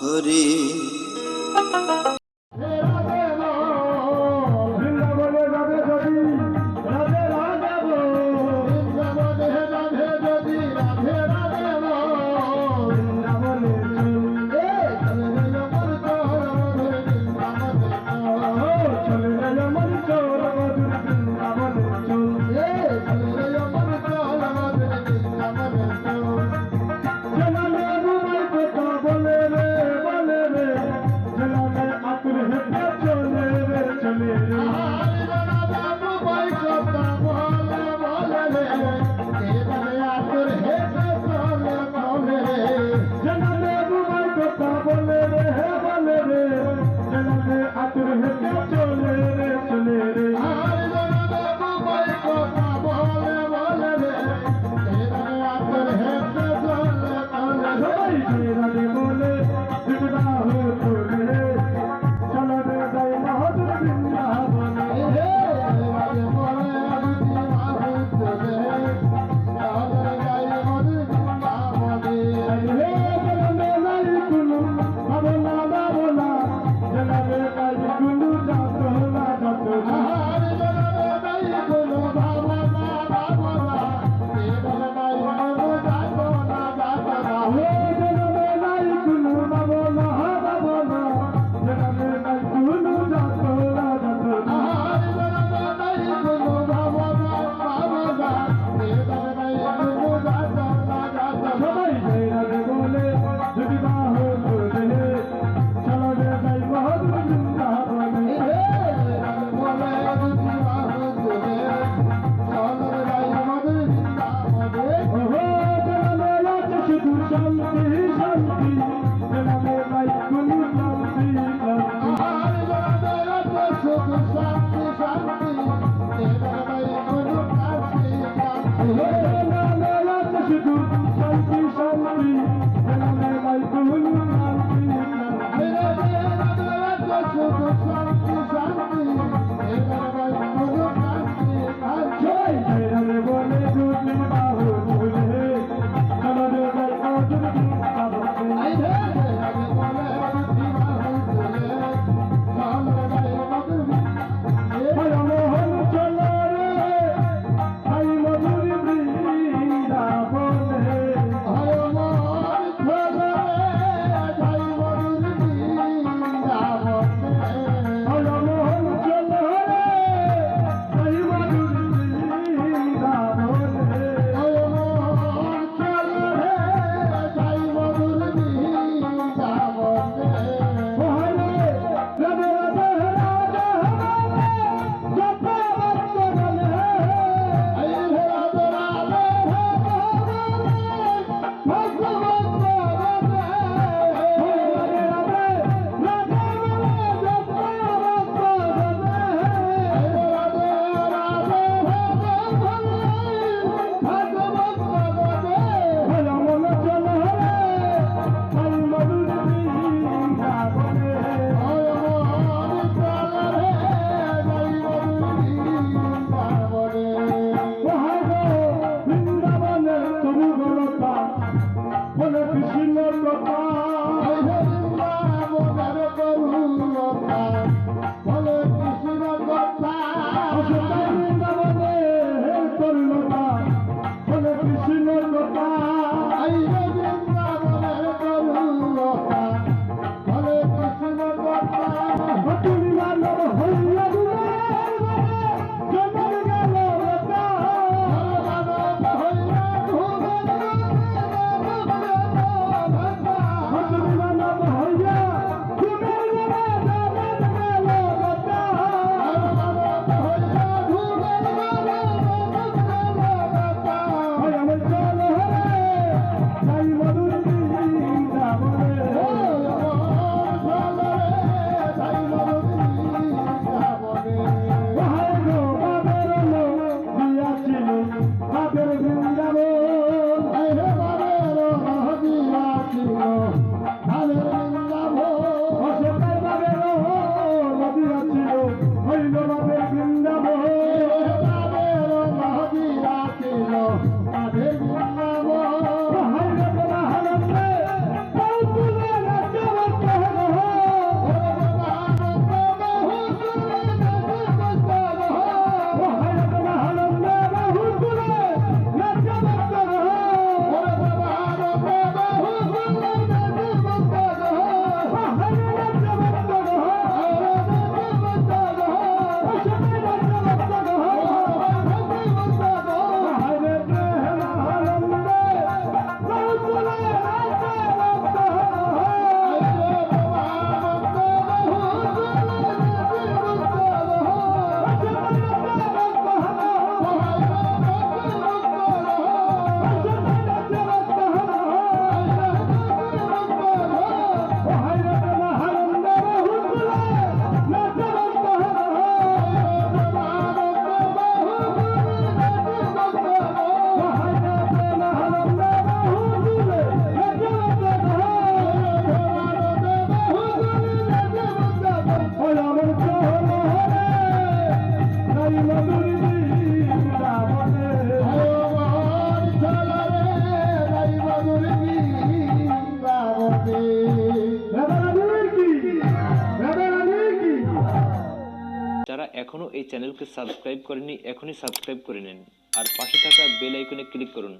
হরি। এখনও এই চ্যানেলকে সাবস্ক্রাইব করেনি এখনই সাবস্ক্রাইব করে নিন। আর পাশে থাকা বেল আইকনে ক্লিক করুন।